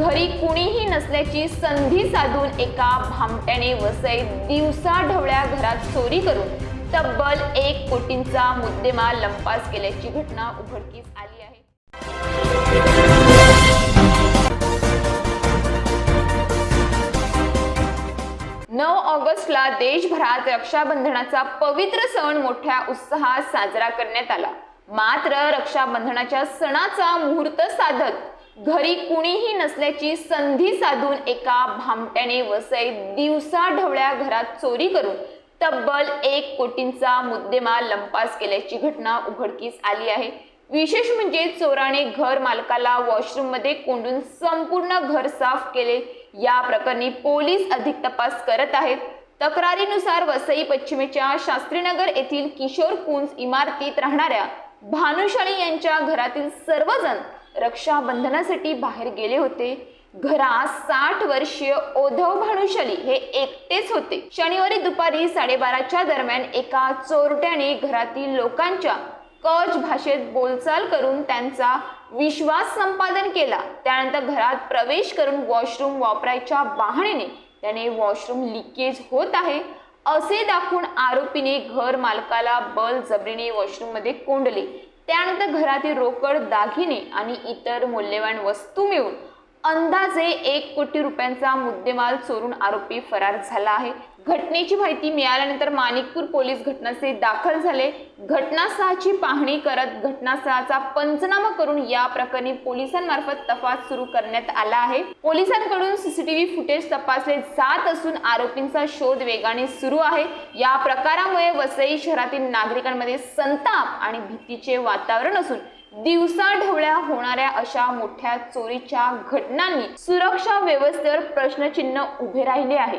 घरी कुणीही नसल्याची संधी साधून एका भामट्याने वसईत दिवसा ढवळ्या घरात चोरी करून तब्बल एक कोटींचा मुद्देमाल लंपास केल्याची घटना उघडकीस आली आहे. नऊ ऑगस्टला देशभरात रक्षाबंधनाचा पवित्र सण मोठ्या उत्साहात साजरा करण्यात आला. मात्र रक्षाबंधनाच्या सणाचा मुहूर्त साधत घरी कुणीही नसल्याची संधी साधून एका भामट्याने वसईत दिवसा ढवळ्या घरात चोरी करून तब्बल एक कोटींचा मुद्देमाल लंपास केल्याची घटना उघडकीस आली आहे. विशेष म्हणजे चोराने घर मालकाला वॉशरूममध्ये कोंडून संपूर्ण घर साफ केले. या प्रकरणी पोलीस अधिक तपास करत आहेत. तक्रारीनुसार वसई पश्चिमेच्या शास्त्रीनगर येथील किशोर कुंज इमारतीत राहणाऱ्या भानुशाळी यांच्या घरातील सर्वजण रक्षाबंधनासाठी बाहेर गेले होते. घरात साठ वर्षीय ओधव भानुशाली हे एकटेच होते. शनिवारी दुपारी साडेबाराच्या दरम्यान एका चोरट्याने घरातील लोकांच्या कच भाषेत बोलचाल करून त्यांचा विश्वास संपादन केला. त्यानंतर घरात प्रवेश करून वॉशरूम वापरायच्या बहाण्याने त्याने वॉशरूम लिकेज होत आहे असे दाखवून आरोपीने घर मालकाला बल जबरीने वॉशरूममध्ये कोंडले. त्यानंतर घरातील रोकड दागिने आणि इतर मौल्यवान वस्तू मिळून अंदाजे एक कोटी रुपयांचा मुद्देमाल चोरून आरोपी फरार झाला आहे. घटनेची माहिती मिळाल्यानंतर माणिकपूर पोलीस घटनास्थळी दाखल झाले. घटनास्थळाची पाहणी करत घटनास्थळाचा पंचनामा करून या प्रकरणी पोलिसांमार्फत तपास सुरू करण्यात आला आहे. पोलिसांकडून सीसीटीव्ही फुटेज तपासले जात असून आरोपींचा शोध वेगाने सुरू आहे. या प्रकारामुळे वसई शहरातील नागरिकांमध्ये संताप आणि भीतीचे वातावरण असून दिवसाढवळ्या होणाऱ्या अशा मोठ्या चोरीच्या घटनांनी सुरक्षा व्यवस्थेवर प्रश्नचिन्ह उभे राहिले आहे.